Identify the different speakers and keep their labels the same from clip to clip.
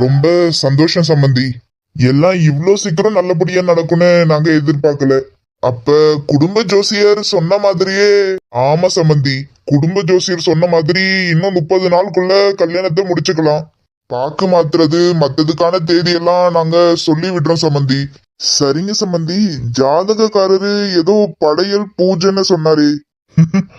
Speaker 1: ரொம்ப சந்தோஷம் சம்பந்தி. எல்லாம் இவ்வளோ சீக்கிரம் நல்லபடியா நடக்கும்னு நாங்க எதிர்பார்க்கல. அப்ப குடும்ப ஜோசியர் சொன்ன மாதிரியே ஆமா சம்பந்தி குடும்ப ஜோசியர் சொன்ன மாதிரி இன்னும் முப்பது நாளுக்குள்ள கல்யாணத்தை முடிச்சுக்கலாம். பாக்கு மாத்துறது மத்ததுக்கான தேதியெல்லாம் நாங்க சொல்லி விடுறோம் சம்பந்தி. சரிங்க சம்பந்தி ஜாதகக்காரரு ஏதோ படையல் பூஜைன்னு சொன்னாரு.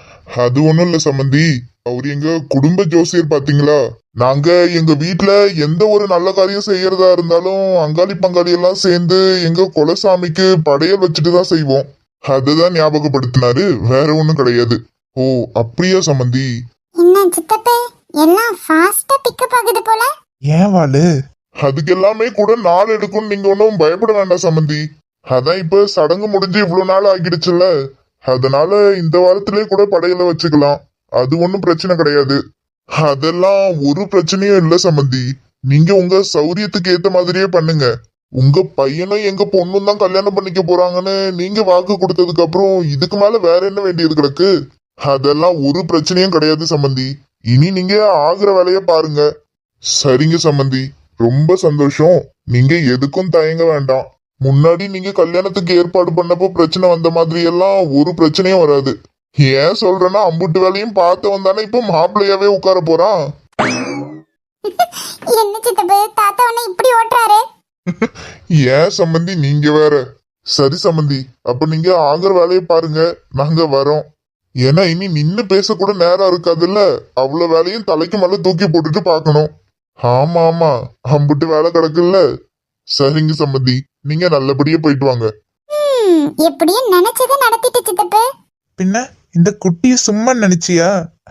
Speaker 1: அது ஒண்ணும் இல்ல சம்பந்தி. அவர் எங்க குடும்ப ஜோசியர் பாத்தீங்களா? நாங்க எங்க வீட்ல எந்த ஒரு நல்ல காரியம் செய்யறதா இருந்தாலும் அங்காளி பங்காளி எல்லாம் சேர்ந்து எங்க குலசாமிக்கு படையல் வச்சுட்டு தான் செய்வோம். அதுதான் ஞாபகப்படுத்தினாரு. வேற ஒண்ணும் கிடையாது. ஓ அப்படியா சம்பந்தி
Speaker 2: என்ன சித்தப்பே எல்லாம் ஃபாஸ்டா பிக்கப் ஆகுது போல?
Speaker 3: ஏன் வாளு
Speaker 1: அதுக்கு எல்லாமே கூட நாள் எடுக்கும் நீங்க ஒன்றும் பயப்பட வேண்டாம் சம்பந்தி அதான் இப்ப சடங்கு முடிஞ்சு இவ்வளவு நாள் ஆகிடுச்சுல்ல. அதனால இந்த வாரத்திலே கூட படையில வச்சுக்கலாம். அது ஒன்றும் பிரச்சனை கிடையாது. அதெல்லாம் ஒரு பிரச்சனையும் இல்லை சம்மந்தி நீங்க உங்க சௌரியத்துக்கு ஏத்த மாதிரியே பண்ணுங்க. உங்க பையனும் எங்க பொண்ணும் தான் கல்யாணம் பண்ணிக்க போறாங்கன்னு நீங்க வாக்கு கொடுத்ததுக்கு அப்புறம் இதுக்கு மேல வேற என்ன வேண்டியது கிடக்கு? அதெல்லாம் ஒரு பிரச்சனையும் கிடையாது சம்மந்தி இனி நீங்க ஆகுற வேலைய பாருங்க. சரிங்க சம்மந்தி ரொம்ப சந்தோஷம். நீங்க எதுக்கும் தயங்க வேண்டாம். முன்னாடி நீங்க கல்யாணத்துக்கு ஏற்பாடு பண்ணப்போ பிரச்சனை வந்த மாதிரி எல்லாம் ஒரு பிரச்சனையும் வராது. ஏன் சொல்றேன்னா அம்புட்டு வேலையும் பார்த்தவன் தானே இப்போ மாப்பிள்ளையாவே உட்கார போறான்.
Speaker 2: என்ன சித்தப்பே தாத்தா உன்னை இப்படி ஓட்டுறாரு?
Speaker 1: ஏன் சம்பந்தி நீங்க வேற? சரி சம்பந்தி அப்ப நீங்க ஆகிற வேலையை பாருங்க நாங்க வரோம். ஏன்னா இனி நின்னு பேசக்கூட நேரம் இருக்காதுல்ல? அவ்வளவு வேலையும் தலைக்கு மேல தூக்கி போட்டுட்டு பார்க்கணும். ஆமா ஆமா அம்புட்டு வேலை கிடக்குல்ல? சரிங்க சம்பந்தி நீங்க நல்லபடியா போயிட்டு வாங்க.
Speaker 2: ம், எப்படியும் நினைச்சதை நடத்திட்டு சித்தப்பே.
Speaker 3: பின்ன? இந்த குட்டிய சும்மா நினைச்சியா?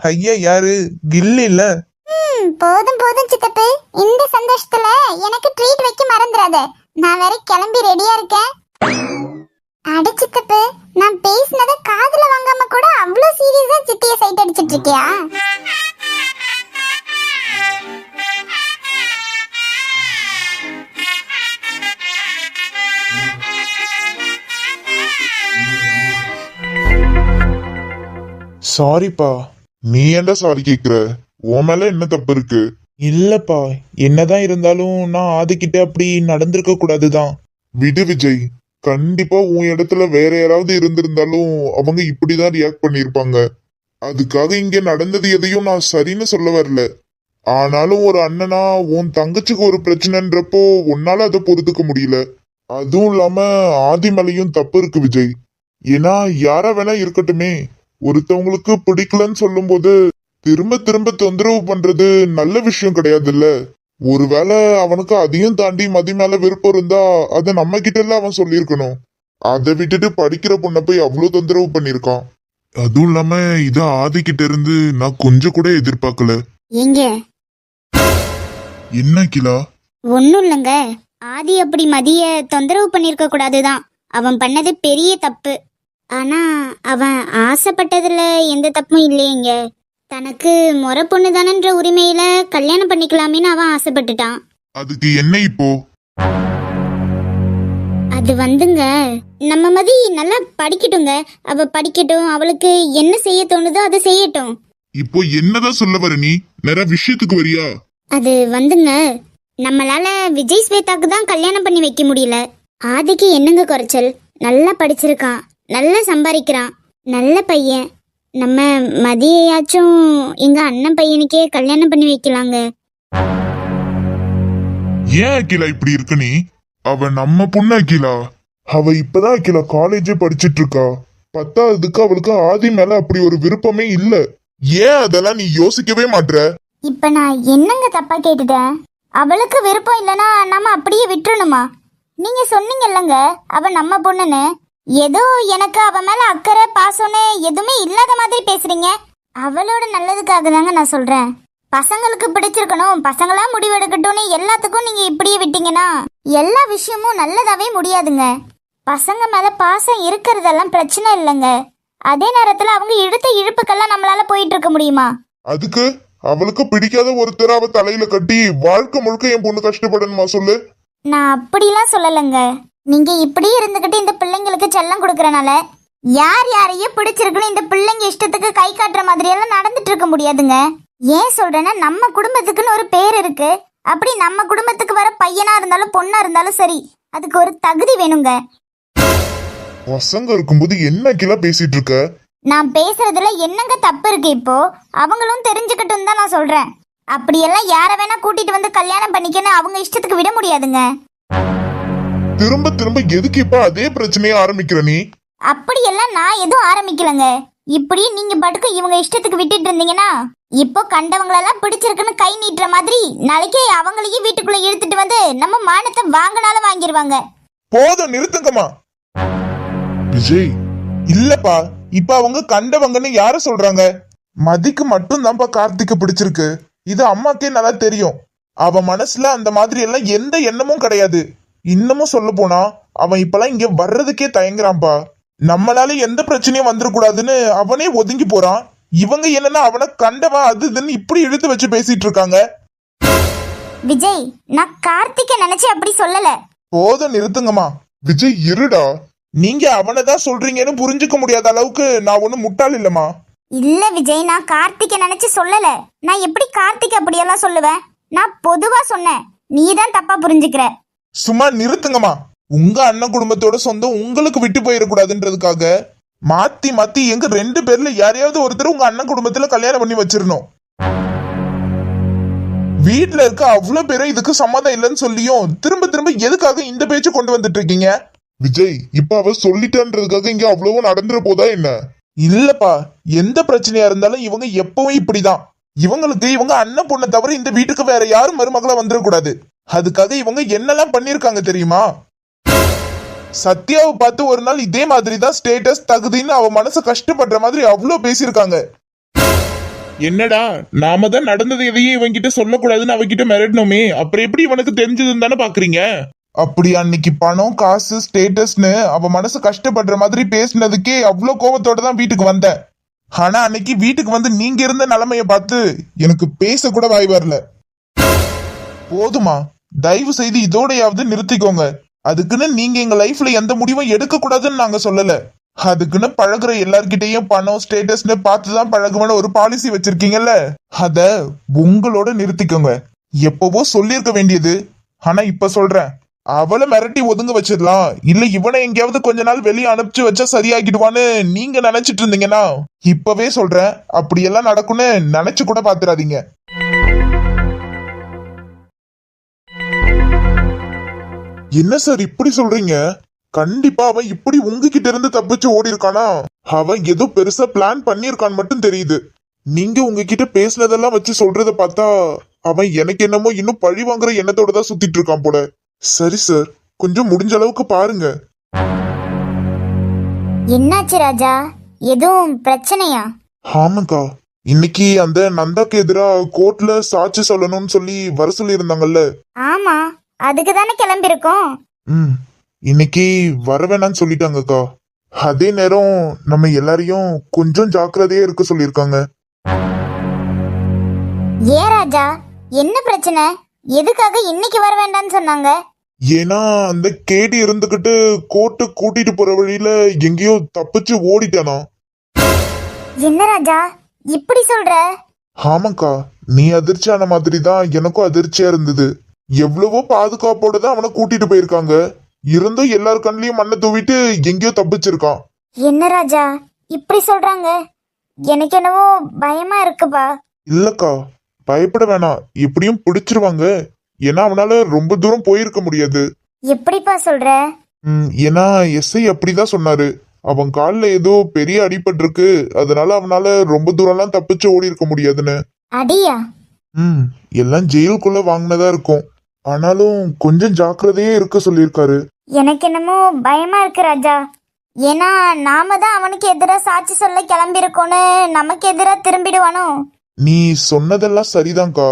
Speaker 3: ஐயா யாரு? கில்லி இல்ல.
Speaker 2: போதும் போதும் சித்தப்பு. இந்த சந்தோஷத்துல எனக்கு ட்ரீட் வைக்க மறந்துடாத நான் வேற கிளம்பி ரெடியா இருக்கேன். அட சித்தப்பு நான் பேசினத காதுல வாங்காம கூட அவ்வளவு சீரியஸா சித்திய சைட் அடிச்சிட்டு இருக்கியா?
Speaker 3: சாரிப்பா
Speaker 1: நீ ஏன்டா சாரி கேக்குற? உன் மேல என்ன தப்பு இருக்கு?
Speaker 3: இல்லப்பா. என்னதான் இருந்தாலும் நான் ஆதிக்கிட்ட அப்படி நடந்திருக்க கூடாதுதான்.
Speaker 1: விடு விஜய். கண்டிப்பா உன் இடத்துல வேற யாராவது இருந்திருந்தாலும் அவங்க இப்படிதான் ரியாக்ட் பண்ணிருப்பாங்க அதுக்காக இங்க நடந்தது எதையும் நான் சரின்னு சொல்ல வரல. ஆனாலும் ஒரு அண்ணனா உன் தங்கச்சிக்கு ஒரு பிரச்சனைன்றப்போ உன்னால அதை பொறுத்துக்க முடியல. அதுவும் இல்லாம ஆதிமலையும் தப்பு இருக்கு விஜய். ஏன்னா யாரா வேணா இருக்கட்டுமே. ஒருத்தவங்களுக்கு பிடிக்கலன்னு சொல்லும்போது திரும்ப திரும்ப தொந்தரவு பண்றது நல்ல விஷயம் கிடையாதுல்ல. ஒருவேளை அவனுக்கு அதையும் தாண்டி மதி மேல விருப்பம் இருந்தா அதை நம்ம கிட்ட எல்லாம் அவன் சொல்லியிருக்கணும். அதை விட்டுட்டு படிக்கிற பொண்ணை போய் அவ்வளவு தொந்தரவு பண்ணிருக்கான் அதுவும் இல்லாம இத ஆதி கிட்ட இருந்து நான் கொஞ்சம் கூட எதிர்பார்க்கல.
Speaker 2: எங்க?
Speaker 1: என்ன கிலா
Speaker 2: ஒன்றும் இல்லைங்க. ஆதி அப்படி மதிய தொந்தரவு பண்ணியிருக்க கூடாதுதான் அவன் பண்ணது பெரிய தப்பு. ஆனா அவன் ஆசைப்பட்டதுல எந்த தப்பும் இல்லையேங்க. தனக்கு முறை பொண்ணு தானன்ற உரிமையில கல்யாணம் பண்ணிக்கலாமேன்னு அவன் ஆசைப்பட்டுட்டான்.
Speaker 1: அதுக்கு என்ன இப்போ?
Speaker 2: அது வந்துங்க. நம்ம மதி நல்லா படிக்கட்டுங்க. அவ படிக்கட்டும் அவளுக்கு என்ன செய்ய தோணுதோ அதை செய்யட்டும்.
Speaker 1: இப்போ என்னதான் சொல்ல வர நீ? நிறைய விஷயத்துக்கு வரியா?
Speaker 2: அது வந்துங்க. நம்மளால விஜய் ஸ்வேதாக்கு தான் கல்யாணம் பண்ணி வைக்க முடியல. ஆதிக்கு என்னங்க குறைச்சல்? நல்லா படிச்சிருக்கான். நல்லா சம்பாதிக்கிறான் நல்ல பையன். நம்ம மதியையாச்சும் எங்க அண்ணன் பையனுக்கே கல்யாணம் பண்ணி வைக்கலாங்க.
Speaker 1: ஏன் அகிலா இப்படி இருக்க நீ? அவ நம்ம பொண்ணு அகிலா. அவ இப்பதான் அகிலா காலேஜே படிச்சிட்டு இருக்கா பத்தாவதுக்கு அவளுக்கு ஆதி மேல அப்படி ஒரு விருப்பமே இல்ல. ஏன் அதெல்லாம் நீ யோசிக்கவே மாட்ற?
Speaker 2: இப்ப நான் என்னங்க தப்பா கேட்டுட்டேன்? அவளுக்கு விருப்பம் இல்லனா நாம அப்படியே விட்டுறணுமா? நீங்க சொன்னீங்கல்லங்க அவ நம்ம பொண்ணுன்னு. ஏதோ எனக்கு அவ மேல அக்கறை பாசம்னு எதுவுமே இல்லாத மாதிரி பேசுறீங்க. அவளோட நல்லதுக்காக தாங்க நான் சொல்றேன். பசங்களுக்கு பிடிச்சிருக்கணும் பசங்களா முடிவெடுக்கட்டும்னு எல்லாத்துக்கும் நீங்க இப்படியே விட்டீங்கன்னா எல்லா விஷயமும் நல்லதாவே முடியாதுங்க. பசங்க மேல பாசம் இருக்கிறதெல்லாம் பிரச்சனை இல்லைங்க. அதே நேரத்துல அவங்க இழுத்த இழுப்புக்கெல்லாம் நம்மளால போயிட்டு இருக்க முடியுமா?
Speaker 1: அதுக்கு அவளுக்கு பிடிக்காத ஒருத்தர் அவ தலையில கட்டி வாழ்க்கை முழுக்க என் பொண்ணு கஷ்டப்படணுமா சொல்லு.
Speaker 2: நான் அப்படிலாம் சொல்லலைங்க. நீங்க இப்படி இருந்துகிட்டு இந்த பிள்ளைங்களுக்கு செல்லம் கொடுக்கறனால யார் யாரையும் பிடிச்சிருக்குன்னு இந்த பிள்ளைங்க இஷ்டத்துக்கு கை காட்டுற மாதிரி எல்லாம் நடந்துட்டு இருக்க முடியாதுங்க. ஏன் சொல்றேன்னா நம்ம குடும்பத்துக்குன்னு ஒரு பேர் இருக்கு. அப்படி நம்ம குடும்பத்துக்கு வர பையனா இருந்தாலும் பொண்ணா இருந்தாலும் சரி அதுக்கு ஒரு தகுதி வேணுங்க.
Speaker 4: பசங்க இருக்கும்போது என்ன கிலா பேசிட்டு இருக்க?
Speaker 2: நான் பேசுறதுல என்னங்க தப்பு இருக்கு இப்போ? அவங்களும் தெரிஞ்சுக்கட்டும் தான் நான் சொல்றேன். அப்படியெல்லாம் யாரை வேணா கூட்டிட்டு வந்து கல்யாணம் பண்ணிக்கன்னு அவங்க இஷ்டத்துக்கு விட முடியாதுங்க.
Speaker 4: திரும்ப திரும்ப எதுக்கு இப்ப அதே பிரச்சனையை ஆரம்பிக்கிற நீ?
Speaker 2: அப்படியெல்லாம் நான் எதுவும் ஆரம்பிக்கலங்க. இப்படி நீங்க பட்டுக்கு இவங்க இஷ்டத்துக்கு விட்டுட்டு இருந்தீங்கன்னா இப்போ கண்டவங்களெல்லாம் பிடிச்சிருக்குன்னு கை நீட்டுற மாதிரி நாளைக்கே அவங்களையும் வீட்டுக்குள்ள இழுத்துட்டு வந்து நம்ம மானத்தை வாங்கினாலும் வாங்கிடுவாங்க
Speaker 1: போதும் நிறுத்துங்கம்மா.
Speaker 4: விஜய்
Speaker 1: இல்லப்பா. இப்ப அவங்க கண்டவங்கன்னு யார சொல்றாங்க? மதிக்கு மட்டும் தான்ப்பா கார்த்திக்க பிடிச்சிருக்கு. இது அம்மாக்கே நல்லா தெரியும். அவ மனசுல அந்த மாதிரி எல்லாம் எந்த எண்ணமும் கிடையாது. இன்னமும் சொல்ல போனா அவன் இப்பெல்லாம் இங்க வர்றதுக்கே தயங்குறான்பா. நம்மளால எந்த பிரச்சனையும் வந்துடக்கூடாதுன்னு அவனே ஒதுங்கி போறான். இவங்க என்னன்னா அவனை கண்டவன் அது இதுன்னு இப்படி இழுத்து வச்சு பேசிட்டு இருக்காங்க.
Speaker 2: விஜய் நான் கார்த்திகை நினைச்சு அப்படி சொல்லல.
Speaker 1: போதும் நிறுத்துங்கம்மா.
Speaker 4: விஜய் இருடா.
Speaker 1: நீங்க அவனை தான் சொல்றீங்கன்னு புரிஞ்சுக்க முடியாத அளவுக்கு நான் ஒன்னும் முட்டாள் இல்லம்மா.
Speaker 2: இல்ல விஜய் நான் கார்த்திகை நினைச்சு சொல்லல. நான் எப்படி கார்த்திகை அப்படியெல்லாம் சொல்லுவேன்? நான் பொதுவா சொன்னேன். நீ தான் தப்பா புரிஞ்சுக்கிற.
Speaker 1: சும்மா நிறுத்துங்கம்மா. உங்க அண்ணன் குடும்பத்தோட சொந்தம் உங்களுக்கு விட்டு போயிடக்கூடாதுன்றதுக்காக மாத்தி மாத்தி எங்க ரெண்டு பேர்ல யாரையாவது ஒருத்தர் உங்க அண்ணன் குடும்பத்துல கல்யாணம் பண்ணி வச்சிரணும் வீட்ல இருக்க அவ்வளவு பேரும் இதுக்கு சம்மதம் இல்லைன்னு சொல்லியும் திரும்ப திரும்ப எதுக்காக இந்த பேச்சு கொண்டு வந்துட்டு இருக்கீங்க?
Speaker 4: விஜய் இப்ப அவ சொல்லிட்டான்றதுக்காக இங்க அவ்வளவோ நடந்துற போதா என்ன?
Speaker 1: இல்லப்பா எந்த பிரச்சனையா இருந்தாலும் இவங்க எப்பவும் இப்படிதான். இவங்களுக்கு இவங்க அண்ணன் பொண்ணை தவிர இந்த வீட்டுக்கு வேற யாரும் மருமகளா வந்துடக்கூடாது. அதுக்காக இவங்க என்னெல்லாம் பண்ணிருக்காங்க தெரியுமா? சத்யாவை பார்த்து ஒரு நாள் இதே மாதிரி தான் ஸ்டேட்டஸ் தகுதின்னு அவ மனசு கஷ்டப்படுற மாதிரி அவ்வளோ பேசியிருக்காங்க. என்னடா நாம தான் நடந்தது எதையும் இவன்கிட்ட சொல்லக்கூடாதுன்னு அவகிட்ட மிரட்டணுமே அப்புறம் எப்படி இவனுக்கு தெரிஞ்சதுன்னு தானே பாக்குறீங்க? அப்படி அன்னைக்கு பணம் காசு ஸ்டேட்டஸ்னு அவ மனசு கஷ்டப்படுற மாதிரி பேசினதுக்கே அவ்வளோ கோபத்தோட தான் வீட்டுக்கு வந்தேன். ஆனா அன்னைக்கு வீட்டுக்கு வந்து நீங்க இருந்த நிலைமைய பார்த்து எனக்கு பேச கூட வாய் வரல. போதுமா? தயவு செய்து இதோடையாவது நிறுத்திக்கோங்க. அதுக்குன்னு நீங்க எங்க லைஃப்ல எந்த முடிவும் எடுக்க கூடாதுன்னு நாங்க சொல்லல. அதுக்குன்னு பழகுற எல்லார்கிட்டயும் பணம் ஸ்டேட்டஸ்னு பார்த்து தான் பழகுவேன்னு ஒரு பாலிசி வச்சிருக்கீங்கல்ல? அத உங்களோட நிறுத்திக்கோங்க. எப்பவோ சொல்லியிருக்க வேண்டியது. ஆனா இப்ப சொல்றேன். அவளை மிரட்டி ஒதுங்க வச்சிடலாம். இல்ல இவனை எங்கேயாவது கொஞ்ச நாள் வெளியே அனுப்பிச்சு வச்சா சரியாகிடுவான்னு நீங்க நினைச்சிட்டு இருந்தீங்கன்னா இப்பவே சொல்றேன். அப்படியெல்லாம் நடக்கும்னு நினைச்சு கூட பாத்துறாதீங்க என்ன சார் இப்படி சொல்றீங்க? கண்டிப்பா அவன் இப்படி உங்ககிட்ட இருந்து தப்பிச்சு ஓடி இருக்கானா அவன் ஏதோ பெருசா பிளான் பண்ணியிருக்கான்னு மட்டும் தெரியுது. நீங்க உங்ககிட்ட பேசுனதெல்லாம் வச்சு சொல்றத பார்த்தா அவன் எனக்கு என்னமோ இன்னும் பழி வாங்குற எண்ணத்தோட தான் சுத்திட்டு இருக்கான் போல. சரி சார் கொஞ்சம் முடிஞ்ச அளவுக்கு பாருங்க.
Speaker 2: என்னாச்சு ராஜா? எதுவும் பிரச்சனையா?
Speaker 1: ஆமாக்கா இன்னைக்கு அந்த நந்தாக்கு எதிரா கோர்ட்ல சாட்சி சொல்லணும்னு சொல்லி வர சொல்லி இருந்தாங்கல்ல
Speaker 2: ஆமா. அதுக்கு தானே கிளம்பியிருக்கோம்
Speaker 1: ம் இன்னைக்கு வர வேணாம்னு சொல்லிட்டாங்கக்கா. அதே நேரம் நம்ம எல்லாரையும் கொஞ்சம் ஜாக்கிரதையா இருக்க சொல்லியிருக்காங்க.
Speaker 2: ஏன் ராஜா? என்ன பிரச்சனை? எதுக்காக இன்னைக்கு வர வேண்டாம்னு சொன்னாங்க?
Speaker 1: ஏன்னா அந்த கேடி இருந்துகிட்டு கோர்ட்டு கூட்டிட்டு போற வழியில எங்கேயோ தப்பிச்சு ஓடிட்டானா?
Speaker 2: என்ன ராஜா? இப்படி சொல்ற?
Speaker 1: ஆமாக்கா நீ அதிர்ச்சியான மாதிரி தான் எனக்கும் அதிர்ச்சியா இருந்தது. எவ்வளவோ பாதுகாப்போட தான் அவனை கூட்டிட்டு போயிருக்காங்க. இருந்தும் எல்லார் கண்ணிலையும் மண்ணை தூவிட்டு எங்கேயோ தப்பிச்சிருக்கான்.
Speaker 2: என்ன ராஜா? இப்படி சொல்றாங்க? எனக்கு என்னவோ பயமா இருக்குப்பா.
Speaker 1: இல்லக்கா பயப்பட வேணாம். எப்படியும் பிடிச்சிருவாங்க. ஏன்னா அவனால ரொம்ப தூரம் போயிருக்க முடியாது.
Speaker 2: எப்படிப்பா சொல்ற?
Speaker 1: ம், ஏன்னா எஸ்ஐ அப்படிதான் சொன்னாரு. அவன் கால்ல ஏதோ பெரிய அடிபட்டிருக்கு. அதனால அவனால ரொம்ப தூரம்லாம் தப்பிச்சு ஓடி இருக்க முடியாதுன்னு.
Speaker 2: அடியா?
Speaker 1: ம் எல்லாம் ஜெயிலுக்குள்ள வாங்கினதா இருக்கும். ஆனாலும் கொஞ்சம் ஜாக்கிரதையே இருக்க சொல்லியிருக்காரு.
Speaker 2: எனக்கு என்னமோ பயமா இருக்கு ராஜா. ஏன்னா நாம தான் அவனுக்கு எதிராக சாட்சி சொல்ல கிளம்பியிருக்கோன்னு நமக்கு எதிராக திரும்பிடுவானோ?
Speaker 1: நீ சொன்னதெல்லாம் சரிதான்க்கா.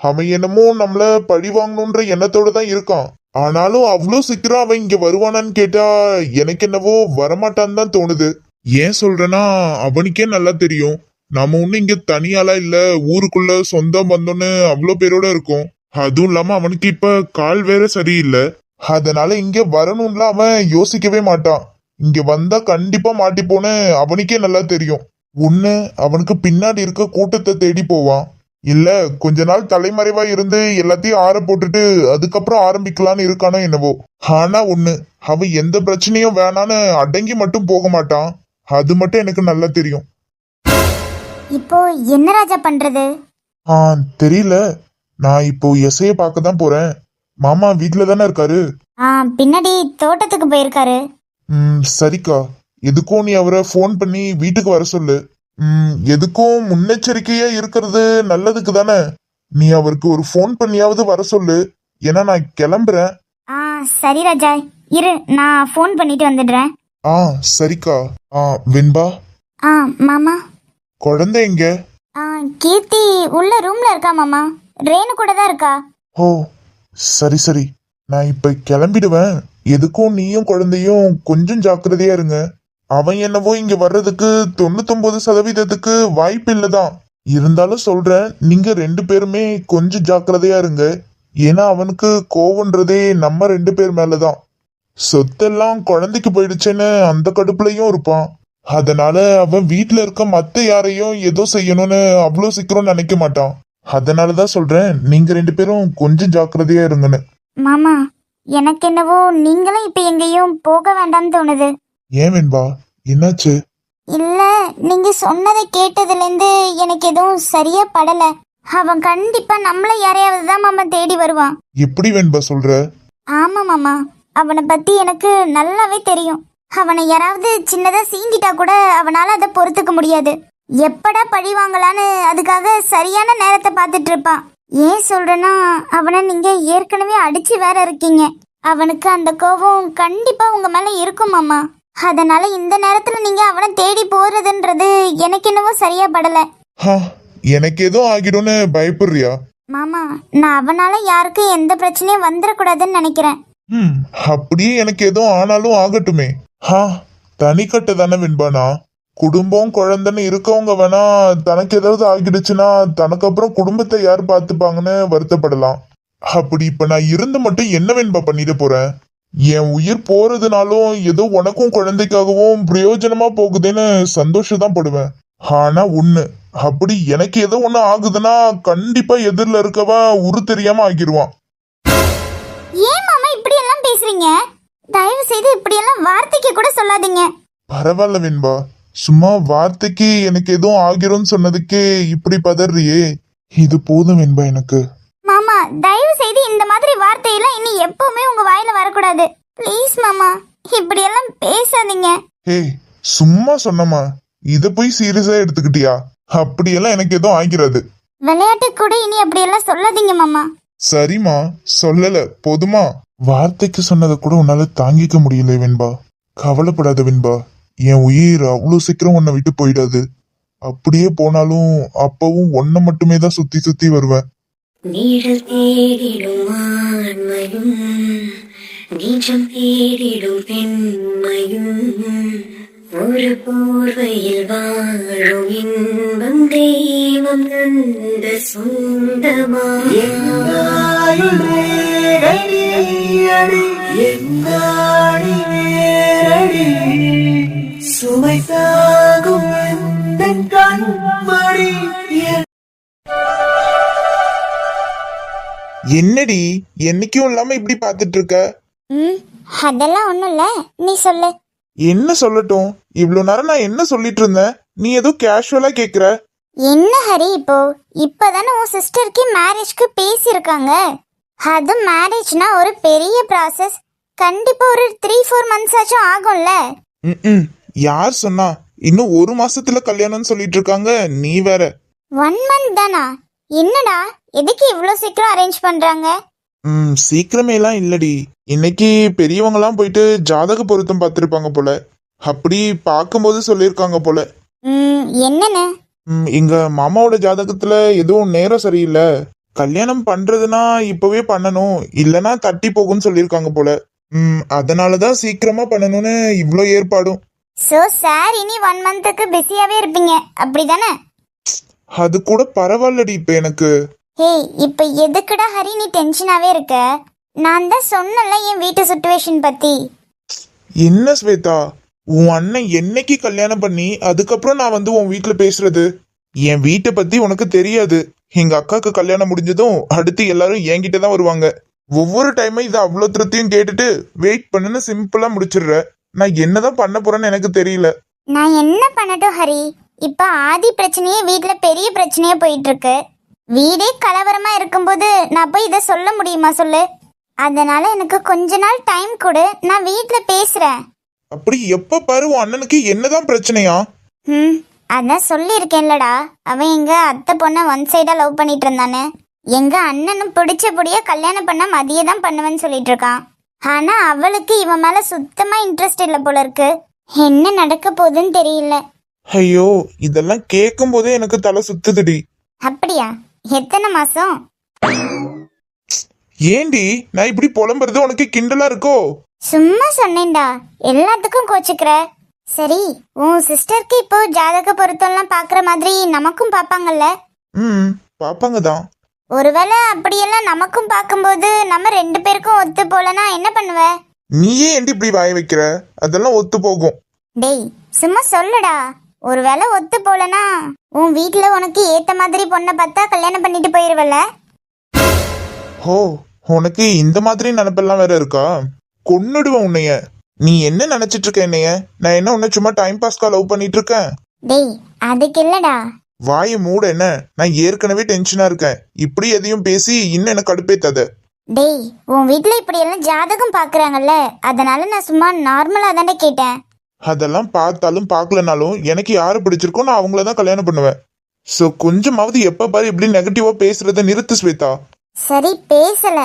Speaker 1: அவன் என்னமோ நம்மள பழி வாங்கணுன்ற எண்ணத்தோட தான் இருக்கான். ஆனாலும் அவ்வளோ சீக்கிரம் அவன் இங்க வருவானான்னு கேட்டா எனக்கு என்னவோ வரமாட்டான்னு தான் தோணுது. ஏன் சொல்றேன்னா அவனுக்கே நல்லா தெரியும். நம்ம ஒன்னும் இங்க தனியாளா இல்ல ஊருக்குள்ள சொந்தம் பந்தம்னு அவ்வளோ பேரோட இருக்கோம். அதுவும் இல்லாம அவனுக்கு இப்ப கால் வேற சரியில்லை. அதனால இங்க வரணும்லாம் அவன் யோசிக்கவே மாட்டான். இங்க வந்தா கண்டிப்பா மாட்டிப்போன்னு அவனுக்கே நல்லா தெரியும். ஒண்ணு அவனுக்கு பின்னாடி இருக்க கூட்டத்தை தேடி போவான். இல்ல கொஞ்ச நாள் தலைமறைவா இருந்து எல்லாத்தையும் ஆற போட்டுட்டு அதுக்கப்புறம் ஆரம்பிக்கலான்னு இருக்கானோ என்னவோ. ஆனா ஒண்ணு அவன் எந்த பிரச்சனையும் வேணான்னு அடங்கி மட்டும் போக மாட்டான். அது மட்டும் எனக்கு நல்லா தெரியும்.
Speaker 2: இப்போ என்ன ராஜா பண்றது?
Speaker 1: ஆ தெரியல. நான் இப்போ எஸ்ஐய பார்க்க தான் போறேன். மாமா வீட்ல தானே இருக்காரு?
Speaker 2: ஆ பின்னாடி தோட்டத்துக்கு போயிருக்காரு.
Speaker 1: ம் சரிக்கா. எதுக்கும் நீ அவரை ஃபோன் பண்ணி வீட்டுக்கு வர சொல்லு. ம் எதுக்கும் முன்னெச்சரிக்கையா இருக்கிறது நல்லதுக்கு தானே. நீ அவருக்கு ஒரு ஃபோன் பண்ணியாவது வர சொல்லு. ஏன்னா நான் கிளம்புறேன்.
Speaker 2: ஆ சரி ராஜா. இரு நான் ஃபோன் பண்ணிட்டு வந்துடுறேன்.
Speaker 1: ஆ சரிக்கா. ஆ வெண்பா?
Speaker 2: ஆ மாமா.
Speaker 1: குழந்தை எங்க?
Speaker 2: ஆ கீர்த்தி உள்ள ரூம்ல இருக்கா மாமா? ரேணு கூட தான் இருக்கா?
Speaker 1: ஓ சரி சரி. நான் இப்ப கிளம்பிடுவேன். எதுக்கும் நீயும் குழந்தையும் கொஞ்சம் ஜாக்கிரதையா இருங்க. அவன் என்னவோ இங்க வர்றதுக்கு தொண்ணூத்தொன்பது சதவீதத்துக்கு வாய்ப்பு இல்லதான் இருந்தாலும் சொல்றேன் நீங்க ரெண்டு பேருமே கொஞ்சம் ஜாக்கிரதையா இருங்க. ஏன்னா அவனுக்கு கோவன்றதே நம்ம ரெண்டு பேர் மேலதான். சொத்தெல்லாம் குழந்தைக்கு போயிடுச்சேன்னு அந்த கடுப்புலயும் இருப்பான். அதனால அவன் வீட்டுல இருக்க மத்த யாரையும் ஏதோ செய்யணும்னு அவ்வளோ சீக்கிரம் நினைக்க மாட்டான். அதனாலதான் சொல்றேன் நீங்க ரெண்டு பேரும் கொஞ்சம் ஜாக்கிரதையா இருங்கன்னு.
Speaker 2: மாமா எனக்கு என்னவோ நீங்களும் இப்ப எங்கேயும் போக வேண்டாம்னு தோணுது.
Speaker 1: ஏன் வெண்பா? என்னாச்சு?
Speaker 2: இல்ல நீங்க சொன்னதை கேட்டதுல இருந்து எனக்கு எதுவும் சரியா படல. அவன் கண்டிப்பா நம்மள யாரையாவது தான் மாமா தேடி வருவான்.
Speaker 1: எப்படி வெண்பா சொல்ற?
Speaker 2: ஆமா மாமா. அவனை பத்தி எனக்கு நல்லாவே தெரியும். அவனை யாராவது சின்னதா சீண்டிட்டா கூட அவனால அதை பொறுத்துக்க முடியாது. எப்படா பழி வாங்கலான்னு அதுக்காக சரியான நேரத்தை பார்த்துட்டு இருப்பான் ஏன் சொல்றேன்னா அவனை நீங்க ஏற்கனவே அடிச்சு வேற இருக்கீங்க. அவனுக்கு அந்த கோபம் கண்டிப்பா உங்க மேல இருக்கும் மாமா. அதனால இந்த நேரத்துல நீங்க அவனை தேடி போறதுன்றது எனக்கு என்னவோ சரியா படல.
Speaker 1: ஹா எனக்கு எதுவும் ஆகிடும்னு பயப்படுறியா?
Speaker 2: மாமா நான் அவனால யாருக்கும் எந்த பிரச்சனையும் வந்துடக்கூடாதுன்னு நினைக்கிறேன்.
Speaker 1: ம் அப்படியே எனக்கு எதுவும் ஆனாலும் ஆகட்டுமே. ஹா தனிக்கட்டை தானே வெண்பானா? குடும்பம் குழந்தைன்னு இருக்கவங்க வேணா தனக்கு ஏதாவது ஆகிடுச்சுன்னா தனக்கு அப்புறம் குடும்பத்தை யார் பார்த்துப்பாங்கன்னு வருத்தப்படலாம். அப்படி இப்ப நான் இருந்து மட்டும் என்ன வெண்பா பண்ணிட போறேன்? என் உயிர் போறதுனாலும் ஏதோ உனக்கும் குழந்தைக்காகவும் பிரயோஜனமா போகுதுன்னு சந்தோஷம் தான் படுவேன். ஆனா ஒண்ணு அப்படி எனக்கு ஏதோ ஒண்ணு ஆகுதுன்னா கண்டிப்பா எதிரில் இருக்கவா உரு தெரியாம ஆகிருவான்.
Speaker 2: ஏன் மாமா இப்படி எல்லாம் பேசுறீங்க? தயவு செய்து இப்படி எல்லாம் வார்த்தைக்கு கூட சொல்லாதீங்க.
Speaker 1: பரவாயில்ல வெண்பா. சும்மா வார்த்தைக்கு எனக்கு எதுவும் ஆகிரும்னு சொன்னதுக்கே இப்படி பதறியே. இது போதும் வெண்பா எனக்கு.
Speaker 2: மாமா தயவு செய்து இந்த மாதிரி வார்த்தையெல்லாம் இனி எப்பவுமே உங்க வாயில வரக்கூடாது. ப்ளீஸ் மாமா இப்படி எல்லாம் பேசாதீங்க.
Speaker 1: ஹே சும்மா சொன்னமா இத போய் சீரியஸா எடுத்துக்கிட்டியா? அப்படியெல்லாம் எனக்கு எதுவும் ஆகிறது
Speaker 2: விளையாட்டு கூட இனி அப்படி எல்லாம் சொல்லாதீங்க மாமா.
Speaker 1: சரிம்மா சொல்லல போதுமா. வார்த்தைக்கு சொன்னதை கூட உன்னால தாங்கிக்க முடியல வெண்பா. கவலைப்படாத வெண்பா. என் உயிர் அவ்வளவு சீக்கிரம் உன்னை விட்டு போயிடாது. அப்படியே போனாலும் அப்பவும் ஒன்ன மட்டுமே தான் சுத்தி சுத்தி வருவேன்.
Speaker 5: நீழல் தேடிடும் ஆண்மையும் நீச்சம் தேடிடும் பெண்மையும் ஒரு போர்வையில் வாழும் இன்பம் தெய்வம் தந்த சொந்தமா?
Speaker 6: சுமை தாகும்
Speaker 7: என்னடி என்னைக்கும் இல்லாம இப்படி பார்த்துட்டு இருக்க
Speaker 2: ம் அதெல்லாம் ஒண்ணும் இல்ல. நீ சொல்லு.
Speaker 7: என்ன சொல்லட்டும்? இவ்வளவு நேரம் நான் என்ன சொல்லிட்டு இருந்தேன் நீ ஏதோ கேஷுவலா கேக்குற.
Speaker 2: என்ன ஹரி இப்போ? இப்பதானே உன் சிஸ்டருக்கு மேரேஜ்க்கு பேசியிருக்காங்க. அது மேரேஜ்னா ஒரு பெரிய ப்ராசஸ் கண்டிப்பா ஒரு த்ரீ ஃபோர் மந்த்ஸ் ஆச்சும் ஆகும்ல.
Speaker 7: ம் யார் சொன்னா? இன்னும் ஒரு மாசத்துல கல்யாணம்னு சொல்லிட்டு இருக்காங்க நீ வேற.
Speaker 2: ஒன் மந்த் தானா? என்னடா? எதுக்கு இவ்வளோ சீக்கிரம் அரேஞ்ச் பண்றாங்க?
Speaker 7: ம் சீக்கிரமே எல்லாம் இல்லடி. இன்னைக்கு பெரியவங்கலாம் போயிட்டு ஜாதக பொருத்தம் பார்த்திருப்பாங்க போல. அப்படி பார்க்கும்போது சொல்லியிருக்காங்க போல.
Speaker 2: ம் என்னன்னு?
Speaker 7: ம், எங்க மாமாவோட ஜாதகத்துல எதுவும் நேரம் சரியில்லை. கல்யாணம் பண்றதுனா இப்பவே பண்ணணும். இல்லனா தட்டி போகும்னு சொல்லியிருக்காங்க போல. ம் அதனாலதான் சீக்கிரமா பண்ணணும்னு இவ்ளோ ஏற்பாடும்.
Speaker 2: ஸோ சார் இனி ஒன் மந்த்துக்கு பிஸியாவே இருப்பீங்க. அப்படிதானே?
Speaker 7: அது கூட பரவாயில்லடி இப்ப எனக்கு.
Speaker 2: ஹேய் இப்போ எதுக்குடா ஹரி நீ டென்ஷனாவே இருக்க? நான் தான் சொன்னல என் வீட்டு சுச்சுவேஷன் பத்தி.
Speaker 7: என்ன ஸ்வேதா? உன் அண்ணன் என்னைக்கு கல்யாணம் பண்ணி அதுக்கப்புறம் நான் வந்து உன் வீட்டுல பேசுறது?
Speaker 1: என் வீட்டை பத்தி உனக்கு தெரியாது. எங்க அக்காக்கு கல்யாணம் முடிஞ்சதும் அடுத்து எல்லாரும் என்கிட்ட தான் வருவாங்க. ஒவ்வொரு டைமும் இதை அவ்வளோ திருத்தியும் கேட்டுட்டு வெயிட் பண்ணுன்னு சிம்பிளா முடிச்சிடுற. நான் என்னதான் பண்ண போறேன்னு எனக்கு தெரியல.
Speaker 2: நான் என்ன பண்ணட்டும் ஹரி? இப்ப ஆதி பிரச்சனையே வீட்ல பெரிய பிரச்சனையா போயிட்டு இருக்கு வீடே கலவரமா இருக்கும்போது நான் போய் இதை சொல்ல முடியுமா சொல்லு? அதனால எனக்கு கொஞ்ச நாள் டைம் கொடு நான் வீட்ல பேசுறேன்.
Speaker 1: அப்படி எப்ப பாரு உன் அண்ணனுக்கு என்னதான் பிரச்சனையா?
Speaker 2: ம் அதான் சொல்லியிருக்கேன்லடா. அவன் எங்க அத்தை பொண்ணை ஒன் சைடா லவ் பண்ணிட்டு இருந்தானே. எங்க அண்ணனும் பிடிச்சபடியா கல்யாணம் பண்ண மதிய தான் பண்ணுவேன்னு சொல்லிட்டு இருக்கான். ஆனா அவளுக்கு இவன் மேல சுத்தமா இன்ட்ரெஸ்ட் இல்ல போல இருக்கு. என்ன நடக்க போகுதுன்னு தெரியல.
Speaker 1: ஐயோ இதெல்லாம் கேட்கும் போதே எனக்கு தலை சுத்துதுடி.
Speaker 2: அப்படியா? எத்தனை மாசம்?
Speaker 1: ஏண்டி நான் இப்படி புலம்புறது உனக்கு கிண்டலா இருக்கோ?
Speaker 2: சும்மா சொன்னேன்டா. எல்லாத்துக்கும் கோச்சுக்கிற. சரி உன் சிஸ்டருக்கு இப்போ ஜாதக பொருத்தம்லாம் பாக்குற மாதிரி நமக்கும் பாப்பாங்கல்ல
Speaker 1: ம் பாப்பாங்க தான்
Speaker 2: ஒருவேளை அப்படியெல்லாம் நமக்கும் பார்க்கும்போது நம்ம ரெண்டு பேருக்கும் ஒத்து போலனா என்ன பண்ணுவ?
Speaker 1: நீயே ஏண்டி இப்படி வாய வைக்கிற? அதெல்லாம் ஒத்து போகும்.
Speaker 2: டேய் சும்மா சொல்லுடா. ஒருவேளை ஒத்து போலனா உன் வீட்ல உனக்கு ஏத்த மாதிரி பொண்ணை பார்த்தா கல்யாணம் பண்ணிட்டு போயிருவல
Speaker 1: ஓ உனக்கு இந்த மாதிரி நினப்பெல்லாம் வேற இருக்கா? கொன்னுடுவேன் உன்னைய. நீ என்ன நினைச்சிட்டு இருக்க என்னைய? நான் என்ன உன்னை சும்மா டைம் பாஸ்க்கா லவ் பண்ணிட்டு இருக்கேன்?
Speaker 2: டேய் அதுக்கு இல்லடா.
Speaker 1: வாயை மூட என்ன? நான் ஏற்கனவே டென்ஷனா இருக்கேன். இப்படி எதையும் பேசி இன்னும் எனக்கு கடுப்பேத்தாத.
Speaker 2: டேய் உன் வீட்ல இப்படி எல்லாம் ஜாதகம் பாக்குறாங்கல்ல அதனால நான் சும்மா நார்மலா தானே கேட்டேன்.
Speaker 1: அதெல்லாம் பார்த்தாலும் பார்க்கலனாலும் எனக்கு யாரு பிடிச்சிருக்கோ நான் அவங்கள தான் கல்யாணம் பண்ணுவேன். ஸோ கொஞ்சமாவது எப்ப பாரு இப்படி நெகட்டிவா பேசுறத நிறுத்து ஸ்வேதா.
Speaker 2: சரி பேசல.